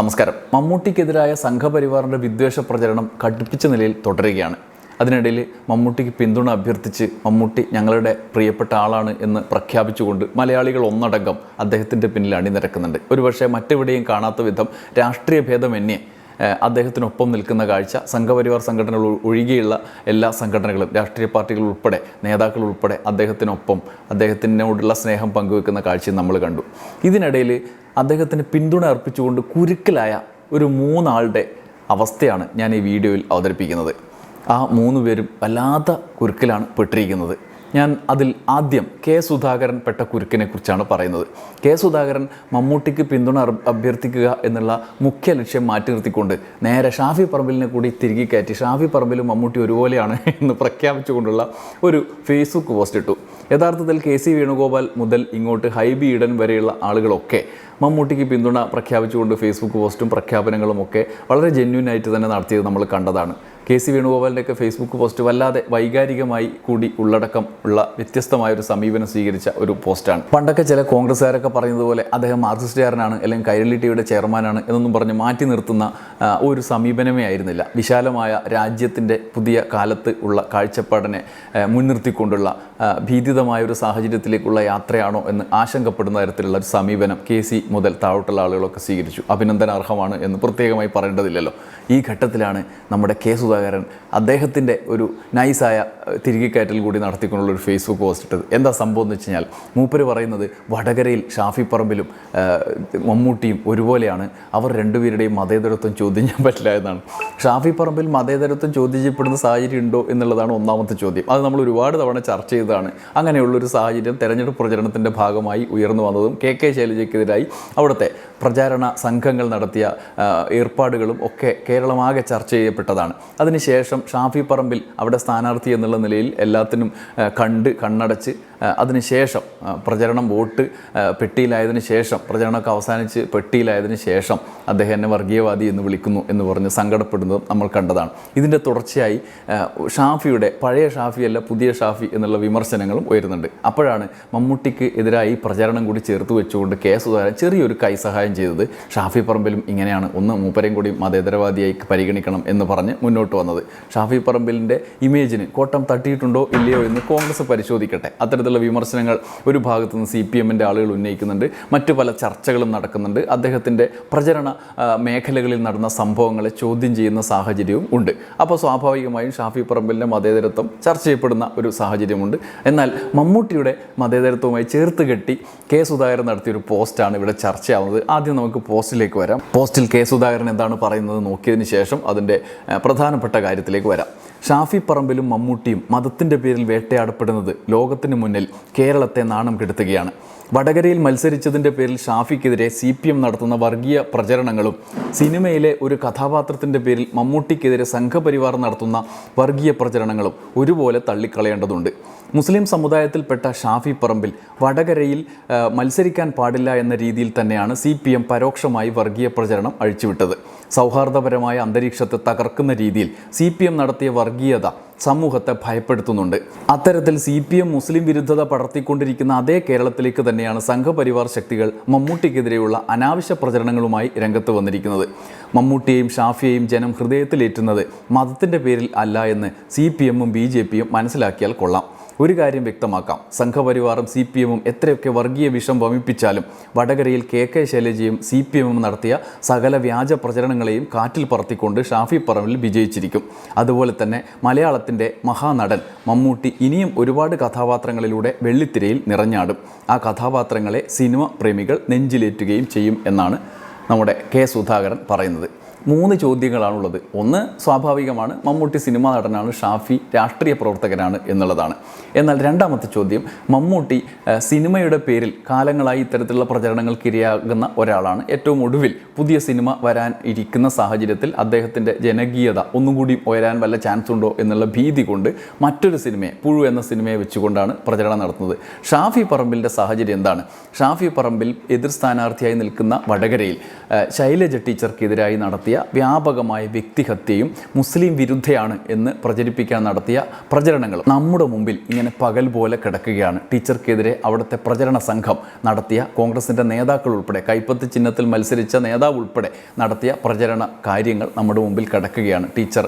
നമസ്കാരം. മമ്മൂട്ടിക്കെതിരായ സംഘപരിവാറിന്റെ വിദ്വേഷ പ്രചരണം കടുപ്പിച്ച നിലയിൽ തുടരുകയാണ്. അതിനിടയിൽ മമ്മൂട്ടിക്ക് പിന്തുണ അഭ്യർത്ഥിച്ച് മമ്മൂട്ടി ഞങ്ങളുടെ പ്രിയപ്പെട്ട ആളാണ് എന്ന് പ്രഖ്യാപിച്ചുകൊണ്ട് മലയാളികൾ ഒന്നടങ്കം അദ്ദേഹത്തിന്റെ പിന്നിൽ അണിനിരക്കുന്നുണ്ട്. ഒരുപക്ഷെ മറ്റെവിടെയും കാണാത്ത വിധം രാഷ്ട്രീയ ഭേദമന്യേ അദ്ദേഹത്തിനൊപ്പം നിൽക്കുന്ന കാഴ്ച സംഘപരിവാർ സംഘടനകൾ ഒഴികെയുള്ള എല്ലാ സംഘടനകളും രാഷ്ട്രീയ പാർട്ടികൾ ഉൾപ്പെടെ നേതാക്കൾ ഉൾപ്പെടെ അദ്ദേഹത്തിനൊപ്പം അദ്ദേഹത്തിനോടുള്ള സ്നേഹം പങ്കുവെക്കുന്ന കാഴ്ച നമ്മൾ കണ്ടു. ഇതിനിടയിൽ അദ്ദേഹത്തിന് പിന്തുണ അർപ്പിച്ചുകൊണ്ട് കുരുക്കലായ ഒരു മൂന്നാളുടെ അവസ്ഥയാണ് ഞാൻ ഈ വീഡിയോയിൽ അവതരിപ്പിക്കുന്നത്. ആ മൂന്ന് പേരും വല്ലാത്ത കുരുക്കിലാണ് പെട്ടിരിക്കുന്നത്. ഞാൻ അതിൽ ആദ്യം കെ സുധാകരൻ പെട്ട കുരുക്കിനെ കുറിച്ചാണ് പറയുന്നത്. കെ സുധാകരൻ മമ്മൂട്ടിക്ക് പിന്തുണ അഭ്യർത്ഥിക്കുക എന്നുള്ള മുഖ്യ ലക്ഷ്യം മാറ്റി നിർത്തിക്കൊണ്ട് നേരെ ഷാഫി പറമ്പിലിനെ കൂടി തിരികെ കയറ്റി ഷാഫി പറമ്പിലും മമ്മൂട്ടി ഒരുപോലെയാണ് എന്ന് പ്രഖ്യാപിച്ചുകൊണ്ടുള്ള ഒരു ഫേസ്ബുക്ക് പോസ്റ്റ് ഇട്ടു. യഥാർത്ഥത്തിൽ കെ സി വേണുഗോപാൽ മുതൽ ഇങ്ങോട്ട് ഹൈബി ഈഡൻ വരെയുള്ള ആളുകളൊക്കെ മമ്മൂട്ടിക്ക് പിന്തുണ പ്രഖ്യാപിച്ചുകൊണ്ട് ഫേസ്ബുക്ക് പോസ്റ്റും പ്രഖ്യാപനങ്ങളും ഒക്കെ വളരെ ജെന്യൂൻ ആയിട്ട് തന്നെ നടത്തിയത് നമ്മൾ കണ്ടതാണ്. കെ സി വേണുഗോപാലിന്റെയൊക്കെ ഫേസ്ബുക്ക് പോസ്റ്റ് വല്ലാതെ വൈകാരികമായി കൂടി ഉള്ളടക്കം ഉള്ള വ്യത്യസ്തമായ ഒരു സമീപനം സ്വീകരിച്ച ഒരു പോസ്റ്റാണ്. പണ്ടൊക്കെ ചില കോൺഗ്രസ്സുകാരൊക്കെ പറയുന്നത് പോലെ അദ്ദേഹം മാർക്സിസ്റ്റുകാരനാണ് അല്ലെങ്കിൽ കൈരളി ടിവിയുടെ ചെയർമാനാണ് എന്നൊന്നും പറഞ്ഞ് മാറ്റി നിർത്തുന്ന ഒരു സമീപനമേ ആയിരുന്നില്ല. വിശാലമായ രാജ്യത്തിന്റെ പുതിയ കാലത്ത് ഉള്ള കാഴ്ചപ്പാടിനെ മുൻനിർത്തിക്കൊണ്ടുള്ള ഭീതിതമായ ഒരു സാഹചര്യത്തിലേക്കുള്ള യാത്രയാണോ എന്ന് ആശങ്കപ്പെടുന്ന തരത്തിലുള്ള ഒരു സമീപനം കെ സി മുതൽ താഴോട്ടുള്ള ആളുകളൊക്കെ സ്വീകരിച്ചു. അഭിനന്ദനാർഹമാണ് എന്ന് പ്രത്യേകമായി പറയേണ്ടതില്ലല്ലോ. ഈ ഘട്ടത്തിലാണ് നമ്മുടെ കെ സുധാകരൻ അദ്ദേഹത്തിന്റെ ഒരു നൈസായ തിരികെക്കയറ്റൽ തിരികെ കയറ്റൽ കൂടി നടത്തിക്കൊണ്ടുള്ള ഒരു ഫേസ്ബുക്ക് പോസ്റ്റ് ഇട്ടത്. എന്താ സംഭവം എന്ന് വെച്ച് കഴിഞ്ഞാൽ മൂപ്പര് പറയുന്നത് വടകരയിൽ ഷാഫി പറമ്പിലും മമ്മൂട്ടിയും ഒരുപോലെയാണ്. അവർ രണ്ടുപേരുടെയും മതേതരത്വം ചോദ്യം ചെയ്യാൻ പറ്റില്ല എന്നാണ്. ഷാഫി പറമ്പിൽ മതേതരത്വം ചോദ്യം ചെയ്യപ്പെടുന്ന സാഹചര്യം ഉണ്ടോ എന്നുള്ളതാണ് ഒന്നാമത്തെ ചോദ്യം. അത് നമ്മൾ ഒരുപാട് തവണ ചർച്ച ചെയ്തതാണ്. അങ്ങനെയുള്ളൊരു സാഹചര്യം തെരഞ്ഞെടുപ്പ് പ്രചരണത്തിന്റെ ഭാഗമായി ഉയർന്നു വന്നതും കെ കെ ശൈലജയ്ക്കെതിരായി അവിടുത്തെ. പ്രചാരണ സംഘങ്ങൾ നടത്തിയ ഏർപ്പാടുകളും ഒക്കെ കേരളമാകെ ചർച്ച ചെയ്യപ്പെട്ടതാണ്. അതിനുശേഷം ഷാഫി പറമ്പിൽ അവിടെ സ്ഥാനാർത്ഥി എന്നുള്ള നിലയിൽ എല്ലാത്തിനും കണ്ട് കണ്ണടച്ച് അതിനുശേഷം പ്രചരണം വോട്ട് പെട്ടിയിലായതിനു ശേഷം പ്രചരണമൊക്കെ അവസാനിച്ച് പെട്ടിയിലായതിനു ശേഷം അദ്ദേഹം എന്നെ വർഗീയവാദി എന്ന് വിളിക്കുന്നു എന്ന് പറഞ്ഞ് സങ്കടപ്പെടുന്നതും നമ്മൾ കണ്ടതാണ്. ഇതിന്റെ തുടർച്ചയായി ഷാഫിയുടെ പഴയ ഷാഫിയല്ല പുതിയ ഷാഫി എന്നുള്ള വിമർശനങ്ങളും ഉയരുന്നുണ്ട്. അപ്പോഴാണ് മമ്മൂട്ടിക്ക് എതിരായി പ്രചരണം കൂടി ചേർത്ത് വെച്ചുകൊണ്ട് കേസ് സുധാകരൻ ചെറിയൊരു കൈസഹായം ചെയ്തത്. ഷാഫി പറമ്പിലും ഇങ്ങനെയാണ്. ഒന്ന് മൂപ്പരെയും കൂടി മതേതരവാദിയായി പരിഗണിക്കണം എന്ന് പറഞ്ഞ് മുന്നോട്ട് വന്നത്. ഷാഫി പറമ്പിലിന്റെ ഇമേജിന് കോട്ടം തട്ടിയിട്ടുണ്ടോ ഇല്ലയോ എന്ന് കോൺഗ്രസ് പരിശോധിക്കട്ടെ. അത്തരത്തിലുള്ള വിമർശനങ്ങൾ ഒരു ഭാഗത്തു നിന്ന് സി പി എമ്മിന്റെ ആളുകൾ ഉന്നയിക്കുന്നുണ്ട്. മറ്റു പല ചർച്ചകളും നടക്കുന്നുണ്ട്. അദ്ദേഹത്തിന്റെ പ്രചരണ ആ, മേഖലകളിൽ നടന്ന സംഭവങ്ങളെ ചോദ്യം ചെയ്യുന്ന സാഹചര്യവും ഉണ്ട്. അപ്പോൾ സ്വാഭാവികമായും ഷാഫി പറമ്പിലിന്റെ മതേതരത്വം ചർച്ച ചെയ്യപ്പെടുന്ന ഒരു സാഹചര്യമുണ്ട്. എന്നാൽ മമ്മൂട്ടിയുടെ മതേതരത്വവുമായി ചേർത്ത് കെട്ടി കെ സുധാകരൻ നടത്തിയൊരു പോസ്റ്റാണ് ഇവിടെ ചർച്ചയാവുന്നത്. ആദ്യം നമുക്ക് പോസ്റ്റിലേക്ക് വരാം. പോസ്റ്റിൽ കെ സുധാകരൻ എന്താണ് പറയുന്നത് നോക്കിയതിന് ശേഷം അതിന്റെ പ്രധാനപ്പെട്ട കാര്യത്തിലേക്ക് വരാം. ഷാഫി പറമ്പിലും മമ്മൂട്ടിയും മതത്തിന്റെ പേരിൽ വേട്ടയാടപ്പെടുന്നത് ലോകത്തിന് മുന്നിൽ കേരളത്തെ നാണം കെടുത്തുകയാണ്. വടകരയിൽ മത്സരിച്ചതിന്റെ പേരിൽ ഷാഫിക്കെതിരെ സി പി എം നടത്തുന്ന വർഗീയ പ്രചരണങ്ങളും സിനിമയിലെ ഒരു കഥാപാത്രത്തിന്റെ പേരിൽ മമ്മൂട്ടിക്കെതിരെ സംഘപരിവാർ നടത്തുന്ന വർഗീയ പ്രചരണങ്ങളും ഒരുപോലെ തള്ളിക്കളയേണ്ടതുണ്ട്. മുസ്ലിം സമുദായത്തിൽപ്പെട്ട ഷാഫി പറമ്പിൽ വടകരയിൽ മത്സരിക്കാൻ പാടില്ല എന്ന രീതിയിൽ തന്നെയാണ് സി പി എം പരോക്ഷമായി വർഗീയ പ്രചരണം അഴിച്ചുവിട്ടത്. സൗഹാർദ്ദപരമായ അന്തരീക്ഷത്തെ തകർക്കുന്ന രീതിയിൽ സി പി എം നടത്തിയ വർഗീയത സമൂഹത്തെ ഭയപ്പെടുത്തുന്നുണ്ട്. അത്തരത്തിൽ സി പി എം മുസ്ലിം വിരുദ്ധത പടർത്തിക്കൊണ്ടിരിക്കുന്ന അതേ കേരളത്തിലേക്ക് തന്നെയാണ് സംഘപരിവാർ ശക്തികൾ മമ്മൂട്ടിക്കെതിരെയുള്ള അനാവശ്യ പ്രചരണങ്ങളുമായി രംഗത്ത് വന്നിരിക്കുന്നത്. മമ്മൂട്ടിയെയും ഷാഫിയെയും ജനം ഹൃദയത്തിലേറ്റുന്നത് മതത്തിന്റെ പേരിൽ അല്ല എന്ന് സി പി എമ്മും ബി ജെ പിയും മനസ്സിലാക്കിയാൽ കൊള്ളാം. ഒരു കാര്യം വ്യക്തമാക്കാം. സംഘപരിവാറും സി പി എമ്മും എത്രയൊക്കെ വർഗീയ വിഷം വമിപ്പിച്ചാലും വടകരയിൽ കെ കെ ശൈലജയും സി പി എമ്മും നടത്തിയ സകല വ്യാജ പ്രചരണങ്ങളെയും കാറ്റിൽ പറത്തിക്കൊണ്ട് ഷാഫി പറമ്പിൽ വിജയിച്ചിരിക്കും. അതുപോലെ തന്നെ മലയാളത്തിന്റെ മഹാനടൻ മമ്മൂട്ടി ഇനിയും ഒരുപാട് കഥാപാത്രങ്ങളിലൂടെ വെള്ളിത്തിരയിൽ നിറഞ്ഞാടും. ആ കഥാപാത്രങ്ങളെ സിനിമ പ്രേമികൾ നെഞ്ചിലേറ്റുകയും ചെയ്യും എന്നാണ് നമ്മുടെ കെ സുധാകരൻ പറയുന്നത്. മൂന്ന് ചോദ്യങ്ങളാണുള്ളത്. ഒന്ന് സ്വാഭാവികമാണ്. മമ്മൂട്ടി സിനിമാ നടനാണ് ഷാഫി രാഷ്ട്രീയ പ്രവർത്തകനാണ് എന്നുള്ളതാണ്. എന്നാൽ രണ്ടാമത്തെ ചോദ്യം മമ്മൂട്ടി സിനിമയുടെ പേരിൽ കാലങ്ങളായി ഇത്തരത്തിലുള്ള പ്രചരണങ്ങൾക്ക് ഇരയാകുന്ന ഒരാളാണ്. ഏറ്റവും ഒടുവിൽ പുതിയ സിനിമ വരാൻ ഇരിക്കുന്ന സാഹചര്യത്തിൽ അദ്ദേഹത്തിന്റെ ജനകീയത ഒന്നും കൂടി ഉയരാൻ വല്ല ചാൻസ് ഉണ്ടോ എന്നുള്ള ഭീതി കൊണ്ട് മറ്റൊരു സിനിമയെ പുഴു എന്ന സിനിമയെ വെച്ചുകൊണ്ടാണ് പ്രചരണം നടത്തുന്നത്. ഷാഫി പറമ്പിലിന്റെ സാഹചര്യം എന്താണ്? ഷാഫി പറമ്പിൽ എതിർ സ്ഥാനാർത്ഥിയായി നിൽക്കുന്ന വടകരയിൽ ശൈലജ ടീച്ചർക്കെതിരായി നടത്തിയ വ്യാപകമായ വ്യക്തിഹത്യയും മുസ്ലിം വിരുദ്ധയാണ് എന്ന് പ്രചരിപ്പിക്കാൻ നടത്തിയ പ്രചരണങ്ങൾ നമ്മുടെ മുമ്പിൽ ഇങ്ങനെ പകൽ പോലെ കിടക്കുകയാണ്. ടീച്ചർക്കെതിരെ അവിടുത്തെ പ്രചരണ സംഘം നടത്തിയ കോൺഗ്രസിന്റെ നേതാക്കൾ ഉൾപ്പെടെ കൈപ്പത്തി ചിഹ്നത്തിൽ മത്സരിച്ച നേതാവ് ഉൾപ്പെടെ നടത്തിയ പ്രചരണ കാര്യങ്ങൾ നമ്മുടെ മുമ്പിൽ കിടക്കുകയാണ്. ടീച്ചർ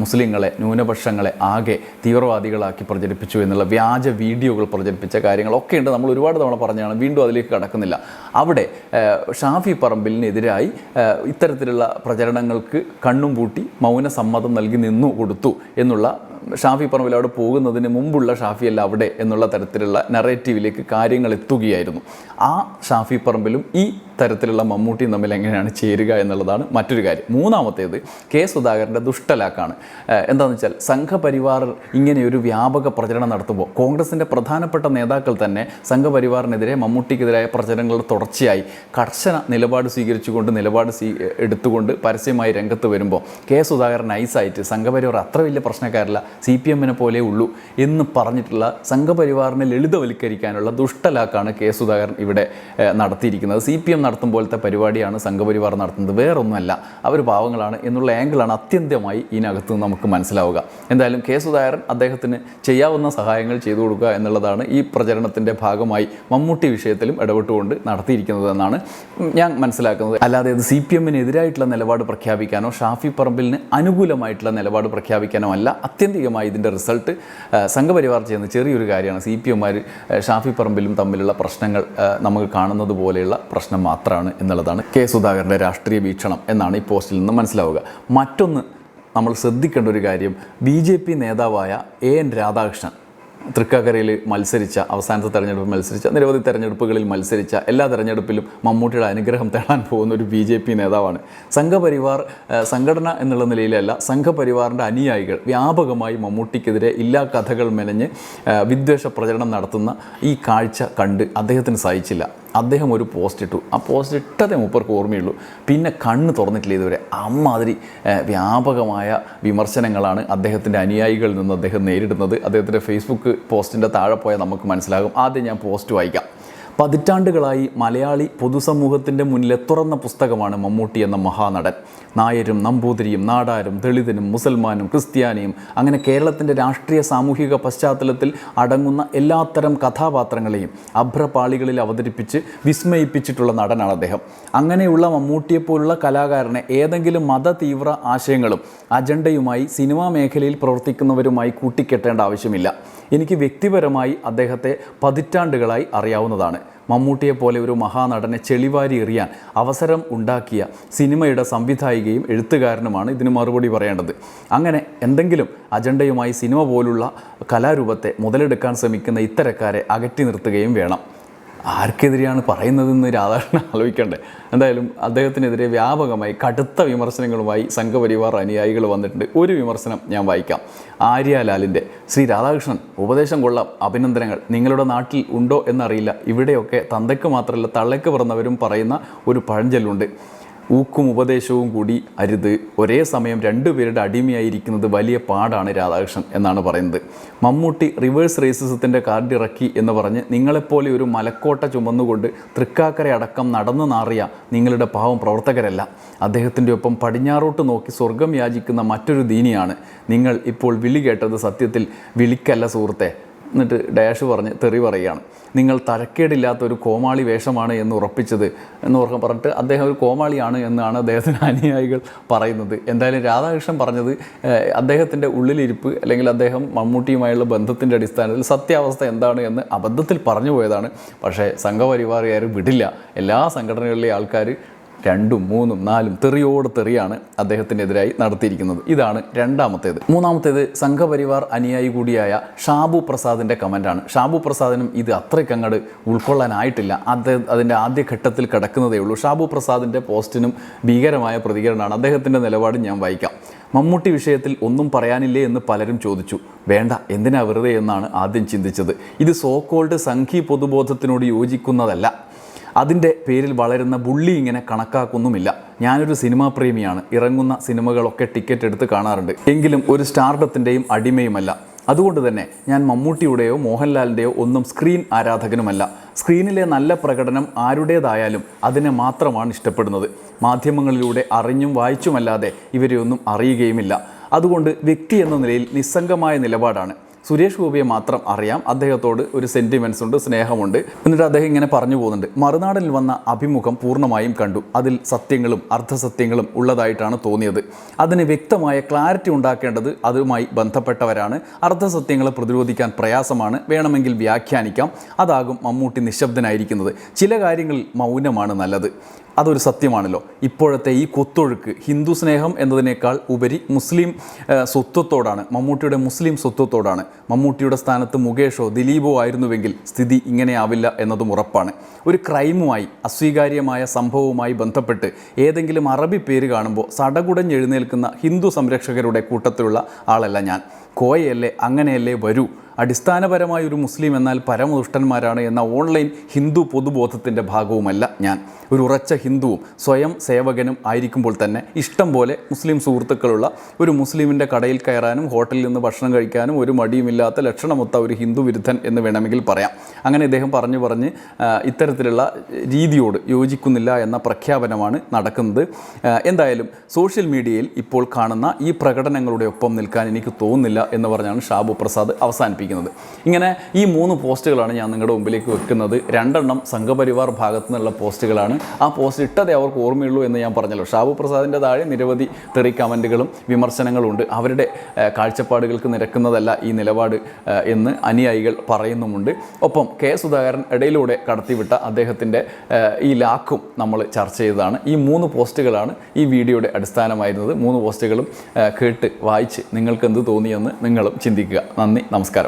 മുസ്ലിങ്ങളെ ന്യൂനപക്ഷങ്ങളെ ആകെ തീവ്രവാദികളാക്കി പ്രചരിപ്പിച്ചു എന്നുള്ള വ്യാജ വീഡിയോകൾ പ്രചരിപ്പിച്ച കാര്യങ്ങളൊക്കെ ഉണ്ട്. നമ്മൾ ഒരുപാട് തവണ പറഞ്ഞാണ് വീണ്ടും അതിലേക്ക് കടക്കുന്നില്ല. അവിടെ ഷാഫി പറമ്പിലിനെതിരായി ഇത്തരത്തിലുള്ള പ്രചരണങ്ങൾക്ക് കണ്ണും പൂട്ടി മൗന സമ്മതം നൽകി നിന്നു കൊടുത്തു എന്നുള്ള ഷാഫി പറമ്പിൽ അവിടെ പോകുന്നതിന് മുമ്പുള്ള ഷാഫിയല്ല അവിടെ എന്നുള്ള തരത്തിലുള്ള നറേറ്റീവിലേക്ക് കാര്യങ്ങൾ എത്തുകയായിരുന്നു. ആ ഷാഫി പറമ്പിലും ഈ തരത്തിലുള്ള മമ്മൂട്ടിയും തമ്മിൽ എങ്ങനെയാണ് ചേരുക എന്നുള്ളതാണ് മറ്റൊരു കാര്യം. മൂന്നാമത്തേത് കെ സുധാകരന്റെ ദുഷ്ടലാക്കാണ്. എന്താണെന്ന് വെച്ചാൽ സംഘപരിവാർ ഇങ്ങനെയൊരു വ്യാപക പ്രചരണം നടത്തുമ്പോൾ കോൺഗ്രസിന്റെ പ്രധാനപ്പെട്ട നേതാക്കൾ തന്നെ സംഘപരിവാറിനെതിരെ മമ്മൂട്ടിക്കെതിരായ പ്രചരണങ്ങളുടെ തുടർച്ചയായി കർശന നിലപാട് സ്വീകരിച്ചുകൊണ്ട് നിലപാട് സ്വീ എടുത്തുകൊണ്ട് പരസ്യമായി രംഗത്ത് വരുമ്പോൾ കെ സുധാകരൻ ഐസായിട്ട് സംഘപരിവാർ അത്ര വലിയ പ്രശ്നക്കാരല്ല സി പി എമ്മിനെ പോലെ ഉള്ളൂ എന്ന് പറഞ്ഞിട്ടുള്ള സംഘപരിവാറിനെ ലളിതവൽക്കരിക്കാനുള്ള ദുഷ്ടലാക്കാണ് കെ സുധാകരൻ ഇവിടെ നടത്തിയിരിക്കുന്നത്. സി പി എം നടത്തും പോലത്തെ പരിപാടിയാണ് സംഘപരിവാർ നടത്തുന്നത്. വേറൊന്നുമല്ല അവർ പാവങ്ങളാണ് എന്നുള്ള ആംഗിളാണ് അത്യന്തമായി ഇതിനകത്ത് നമുക്ക് മനസ്സിലാവുക. എന്തായാലും കെ സുധാകരൻ അദ്ദേഹത്തിന് ചെയ്യാവുന്ന സഹായങ്ങൾ ചെയ്തു കൊടുക്കുക എന്നുള്ളതാണ് ഈ പ്രചരണത്തിന്റെ ഭാഗമായി മമ്മൂട്ടി വിഷയത്തിലും ഇടപെട്ടുകൊണ്ട് നടത്തിയിരിക്കുന്നത് എന്നാണ് ഞാൻ മനസ്സിലാക്കുന്നത്. അല്ലാതെ ഇത് സി പി എമ്മിനെതിരായിട്ടുള്ള നിലപാട് പ്രഖ്യാപിക്കാനോ ഷാഫി പറമ്പിലിന് അനുകൂലമായിട്ടുള്ള നിലപാട് പ്രഖ്യാപിക്കാനോ അല്ല അത്യന്തികമായി ഇതിന്റെ റിസൾട്ട് സംഘപരിവാർ ചെയ്യുന്ന ചെറിയൊരു കാര്യമാണ്. സി പി എമ്മാർ ഷാഫി പറമ്പിലും തമ്മിലുള്ള പ്രശ്നങ്ങൾ നമുക്ക് കാണുന്നത് പോലെയുള്ള പ്രശ്നം മാത്രമാണ് എന്നുള്ളതാണ് കെ സുധാകരന്റെ രാഷ്ട്രീയ വീക്ഷണം എന്നാണ് ഈ പോസ്റ്റിൽ നിന്ന് മനസ്സിലാവുക. മറ്റൊന്ന് നമ്മൾ ശ്രദ്ധിക്കേണ്ട ഒരു കാര്യം ബി നേതാവായ എ എൻ രാധാകൃഷ്ണൻ തൃക്കാക്കരയിൽ മത്സരിച്ച അവസാനത്തെ തെരഞ്ഞെടുപ്പ് മത്സരിച്ച നിരവധി തെരഞ്ഞെടുപ്പുകളിൽ മത്സരിച്ച എല്ലാ തെരഞ്ഞെടുപ്പിലും മമ്മൂട്ടിയുടെ അനുഗ്രഹം തേടാൻ പോകുന്ന ഒരു ബി ജെ പി നേതാവാണ്. സംഘപരിവാർ സംഘടന എന്നുള്ള നിലയിലല്ല സംഘപരിവാറിന്റെ അനുയായികൾ വ്യാപകമായി മമ്മൂട്ടിക്കെതിരെ ഇല്ലാ കഥകൾ മെനഞ്ഞ് വിദ്വേഷ പ്രചരണം നടത്തുന്ന ഈ കാഴ്ച കണ്ട് അദ്ദേഹത്തിന് സഹിച്ചില്ല. അദ്ദേഹം ഒരു പോസ്റ്റ് ഇട്ടു. ആ പോസ്റ്റ് ഇട്ടതേ മൂപ്പർക്ക് ഓർമ്മയുള്ളൂ. പിന്നെ കണ്ണ് തുറന്നിട്ടില്ല ഇതുവരെ. അമ്മാതിരി വ്യാപകമായ വിമർശനങ്ങളാണ് അദ്ദേഹത്തിന്റെ അനുയായികളിൽ നിന്ന് അദ്ദേഹം നേരിടുന്നത്. അദ്ദേഹത്തിന്റെ ഫേസ്ബുക്ക് പോസ്റ്റിന്റെ താഴെ പോയാൽ നമുക്ക് മനസ്സിലാകും. ആദ്യം ഞാൻ പോസ്റ്റ് വായിക്കാം. പതിറ്റാണ്ടുകളായി മലയാളി പൊതുസമൂഹത്തിന്റെ മുന്നിലെ തുറന്ന പുസ്തകമാണ് മമ്മൂട്ടി എന്ന മഹാനടൻ. നായരും നമ്പൂതിരിയും നാടാരും ദളിതനും മുസൽമാനും ക്രിസ്ത്യാനിയും അങ്ങനെ കേരളത്തിന്റെ രാഷ്ട്രീയ സാമൂഹിക പശ്ചാത്തലത്തിൽ അടങ്ങുന്ന എല്ലാത്തരം കഥാപാത്രങ്ങളെയും അഭ്രപാളികളിൽ അവതരിപ്പിച്ച് വിസ്മയിപ്പിച്ചിട്ടുള്ള നടനാണ് അദ്ദേഹം. അങ്ങനെയുള്ള മമ്മൂട്ടിയെപ്പോലുള്ള കലാകാരനെ ഏതെങ്കിലും മത തീവ്ര ആശയങ്ങളും അജണ്ടയുമായി സിനിമാ മേഖലയിൽ പ്രവർത്തിക്കുന്നവരുമായി കൂട്ടിക്കെട്ടേണ്ട ആവശ്യമില്ല. എനിക്ക് വ്യക്തിപരമായി അദ്ദേഹത്തെ പതിറ്റാണ്ടുകളായി അറിയാവുന്നതാണ്. മമ്മൂട്ടിയെ പോലെ ഒരു മഹാനടനെ ചെളിവാരി എറിയാൻ അവസരം ഉണ്ടാക്കിയ സിനിമയുടെ സംവിധായികയും എഴുത്തുകാരനുമാണ് ഇതിന് മറുപടി പറയേണ്ടത്. അങ്ങനെ എന്തെങ്കിലും അജണ്ടയുമായി സിനിമ പോലുള്ള കലാരൂപത്തെ മുതലെടുക്കാൻ ശ്രമിക്കുന്ന ഇത്തരക്കാരെ അകറ്റി നിർത്തുകയും വേണം. ആർക്കെതിരെയാണ് പറയുന്നതെന്ന് രാധാകൃഷ്ണൻ ആലോചിക്കണ്ടേ. എന്തായാലും അദ്ദേഹത്തിനെതിരെ വ്യാപകമായി കടുത്ത വിമർശനങ്ങളുമായി സംഘപരിവാർ അനുയായികൾ വന്നിട്ടുണ്ട്. ഒരു വിമർശനം ഞാൻ വായിക്കാം. ആര്യാലാലിന്റെ ശ്രീ രാധാകൃഷ്ണൻ ഉപദേശം കൊള്ളാം അഭിനന്ദനങ്ങൾ. നിങ്ങളുടെ നാട്ടിൽ ഉണ്ടോ എന്നറിയില്ല. ഇവിടെയൊക്കെ തന്തയ്ക്ക് മാത്രമല്ല തള്ളയ്ക്ക് പിറന്നവരും പറയുന്ന ഒരു പഴഞ്ചൊല്ലുണ്ട്. ഊക്കും ഉപദേശവും കൂടി അരുത്. ഒരേ സമയം രണ്ടുപേരുടെ അടിമയായിരിക്കുന്നത് വലിയ പാടാണ് രാധാകൃഷ്ണൻ എന്നാണ് പറയുന്നത്. മമ്മൂട്ടി റിവേഴ്സ് റേസിസത്തിന്റെ കാർഡ് ഇറക്കി എന്ന് പറഞ്ഞ് നിങ്ങളെപ്പോലെ ഒരു മലക്കോട്ട ചുമന്നുകൊണ്ട് തൃക്കാക്കര അടക്കം നടന്നു നാറിയ നിങ്ങളുടെ പാവം പ്രവർത്തകരല്ല. അദ്ദേഹത്തിന്റെ ഒപ്പം പടിഞ്ഞാറോട്ട് നോക്കി സ്വർഗം യാചിക്കുന്ന മറ്റൊരു ദീനിയാണ്. നിങ്ങൾ ഇപ്പോൾ വിളി കേട്ടത് സത്യത്തിൽ വിളിക്കല്ല സുഹൃത്തെ. എന്നിട്ട് ഡാഷ് പറഞ്ഞ് തെറി പറയുകയാണ്. നിങ്ങൾ തരക്കേടില്ലാത്ത ഒരു കോമാളി വേഷമാണ് എന്ന് ഉറപ്പിച്ചത് എന്ന് ഓർക്കാൻ പറഞ്ഞിട്ട് അദ്ദേഹം ഒരു കോമാളിയാണ് എന്നാണ് അദ്ദേഹത്തിന്റെ അനുയായികൾ പറയുന്നത്. എന്തായാലും രാധാകൃഷ്ണൻ പറഞ്ഞത് അദ്ദേഹത്തിന്റെ ഉള്ളിലിരിപ്പ് അല്ലെങ്കിൽ അദ്ദേഹം മമ്മൂട്ടിയുമായുള്ള ബന്ധത്തിന്റെ അടിസ്ഥാനത്തിൽ സത്യാവസ്ഥ എന്താണ് എന്ന് അബദ്ധത്തിൽ പറഞ്ഞു പോയതാണ്. പക്ഷേ സംഘപരിവാറുകാർ വിടില്ല. എല്ലാ സംഘടനകളിലെ ആൾക്കാർ രണ്ടും മൂന്നും നാലും തെറിയോട് തെറിയാണ് അദ്ദേഹത്തിനെതിരായി നടത്തിയിരിക്കുന്നത്. ഇതാണ് രണ്ടാമത്തേത്. മൂന്നാമത്തേത് സംഘപരിവാർ അനുയായി കൂടിയായ ഷാബു പ്രസാദിന്റെ കമന്റാണ് ഷാബു പ്രസാദിനും ഇത് അത്രയ്ക്ക് അങ്ങോട്ട് ഉൾക്കൊള്ളാനായിട്ടില്ല. അദ്ദേഹം അതിന്റെ ആദ്യഘട്ടത്തിൽ കിടക്കുന്നതേ ഉള്ളൂ. ഷാബു പ്രസാദിന്റെ പോസ്റ്റിനും ഭീകരമായ പ്രതികരണമാണ്. അദ്ദേഹത്തിന്റെ നിലപാട് ഞാൻ വായിക്കാം. മമ്മൂട്ടി വിഷയത്തിൽ ഒന്നും പറയാനില്ലേ എന്ന് പലരും ചോദിച്ചു. വേണ്ട എന്തിനാ വെറുതെ എന്നാണ് ആദ്യം ചിന്തിച്ചത്. ഇത് സോക്കോൾഡ് സംഘി പൊതുബോധത്തിനോട് യോജിക്കുന്നതല്ല. അതിന്റെ പേരിൽ വളരുന്ന ബുള്ളി ഇങ്ങനെ കണക്കാക്കുന്നുമില്ല. ഞാനൊരു സിനിമാ പ്രേമിയാണ്. ഇറങ്ങുന്ന സിനിമകളൊക്കെ ടിക്കറ്റ് എടുത്ത് കാണാറുണ്ട്. എങ്കിലും ഒരു സ്റ്റാർഡത്തിന്റെയും അടിമയുമല്ല. അതുകൊണ്ട് തന്നെ ഞാൻ മമ്മൂട്ടിയുടെയോ മോഹൻലാലിന്റെയോ ഒന്നും സ്ക്രീൻ ആരാധകനുമല്ല. സ്ക്രീനിലെ നല്ല പ്രകടനം ആരുടേതായാലും അതിനെ മാത്രമാണ് ഇഷ്ടപ്പെടുന്നത്. മാധ്യമങ്ങളിലൂടെ അറിഞ്ഞും വായിച്ചുമല്ലാതെ ഇവരെയൊന്നും അറിയുകയുമില്ല. അതുകൊണ്ട് വ്യക്തി എന്ന നിലയിൽ നിസ്സംഗമായ നിലപാടാണ്. സുരേഷ് ഗോപിയെ മാത്രം അറിയാം. അദ്ദേഹത്തോട് ഒരു സെന്റിമെന്റ്സ് ഉണ്ട് സ്നേഹമുണ്ട്. എന്നിട്ട് അദ്ദേഹം ഇങ്ങനെ പറഞ്ഞു പോകുന്നുണ്ട്. മറുനാടനിൽ വന്ന അഭിമുഖം പൂർണമായും കണ്ടു. അതിൽ സത്യങ്ങളും അർദ്ധസത്യങ്ങളും ഉള്ളതായിട്ടാണ് തോന്നിയത്. അതിന് വ്യക്തമായ ക്ലാരിറ്റി ഉണ്ടാക്കേണ്ടത് അതുമായി ബന്ധപ്പെട്ടവരാണ്. അർദ്ധസത്യങ്ങളെ പ്രതിരോധിക്കാൻ പ്രയാസമാണ്. വേണമെങ്കിൽ വ്യാഖ്യാനിക്കാം. അതാകും മമ്മൂട്ടി നിശബ്ദനായിരിക്കുന്നത്. ചില കാര്യങ്ങളിൽ മൗനമാണ് നല്ലത്. അതൊരു സത്യമാണല്ലോ. ഇപ്പോഴത്തെ ഈ കൊത്തൊഴുക്ക് ഹിന്ദു സ്നേഹം എന്നതിനേക്കാൾ ഉപരി മുസ്ലിം സ്വത്വത്തോടാണ്. മമ്മൂട്ടിയുടെ മുസ്ലിം സ്വത്വത്തോടാണ്. മമ്മൂട്ടിയുടെ സ്ഥാനത്ത് മുകേഷോ ദിലീപോ ആയിരുന്നുവെങ്കിൽ സ്ഥിതി ഇങ്ങനെയാവില്ല എന്നതും ഉറപ്പാണ്. ഒരു ക്രൈമുമായി അസ്വീകാര്യമായ സംഭവവുമായി ബന്ധപ്പെട്ട് ഏതെങ്കിലും അറബി പേര് കാണുമ്പോൾ സടകുടഞ്ഞെഴുന്നേൽക്കുന്ന ഹിന്ദു സംരക്ഷകരുടെ കൂട്ടത്തിലുള്ള ആളല്ല ഞാൻ. കോയയല്ലേ അങ്ങനെയല്ലേ വരൂ. അടിസ്ഥാനപരമായ ഒരു മുസ്ലിം എന്നാൽ പരമദുഷ്ടന്മാരാണ് എന്ന ഓൺലൈൻ ഹിന്ദു പൊതുബോധത്തിന്റെ ഭാഗവുമല്ല ഞാൻ. ഒരു ഉറച്ച ഹിന്ദുവും സ്വയം സേവകനും ആയിരിക്കുമ്പോൾ തന്നെ ഇഷ്ടം പോലെ മുസ്ലിം സുഹൃത്തുക്കളുള്ള ഒരു മുസ്ലിമിന്റെ കടയിൽ കയറാനും ഹോട്ടലിൽ നിന്ന് ഭക്ഷണം കഴിക്കാനും ഒരു മടിയുമില്ലാത്ത ലക്ഷണമൊത്ത ഒരു ഹിന്ദു വിരുദ്ധൻ എന്ന് വേണമെങ്കിൽ പറയാം. അങ്ങനെ ഇദ്ദേഹം പറഞ്ഞു പറഞ്ഞ് ഇത്തരത്തിലുള്ള രീതിയോട് യോജിക്കുന്നില്ല എന്ന പ്രഖ്യാപനമാണ് നടക്കുന്നത്. എന്തായാലും സോഷ്യൽ മീഡിയയിൽ ഇപ്പോൾ കാണുന്ന ഈ പ്രകടനങ്ങളുടെ ഒപ്പം നിൽക്കാൻ എനിക്ക് തോന്നുന്നില്ല എന്ന് പറഞ്ഞാണ് ഷാബു പ്രസാദ് അവസാനിപ്പിക്കുന്നത്. ഇങ്ങനെ ഈ മൂന്ന് പോസ്റ്റുകളാണ് ഞാൻ നിങ്ങളുടെ മുമ്പിലേക്ക് വെക്കുന്നത്. രണ്ടെണ്ണം സംഘപരിവാർ ഭാഗത്തു നിന്നുള്ള പോസ്റ്റുകളാണ്. ആ പോസ്റ്റ് ഇട്ടതേ അവർക്ക് ഓർമ്മയുള്ളൂ എന്ന് ഞാൻ പറഞ്ഞല്ലോ. ഷാബു പ്രസാദിന്റെ താഴെ നിരവധി തെറി കമന്റുകളും വിമർശനങ്ങളും ഉണ്ട് അവരുടെ കാഴ്ചപ്പാടുകൾക്ക് നിരക്കുന്നതല്ല ഈ നിലപാട് എന്ന് അനുയായികൾ പറയുന്നുമുണ്ട്. ഒപ്പം കെ സുധാകരൻ ഇടയിലൂടെ കടത്തിവിട്ട അദ്ദേഹത്തിന്റെ ഈ ലാക്കും നമ്മൾ ചർച്ച ചെയ്തതാണ്. ഈ മൂന്ന് പോസ്റ്റുകളാണ് ഈ വീഡിയോയുടെ അടിസ്ഥാനമായിരുന്നത്. മൂന്ന് പോസ്റ്റുകളും കേട്ട് വായിച്ച് നിങ്ങൾക്ക് എന്ത് തോന്നിയെന്ന് നിങ്ങളും ചിന്തിക്കുക. നന്ദി നമസ്കാരം.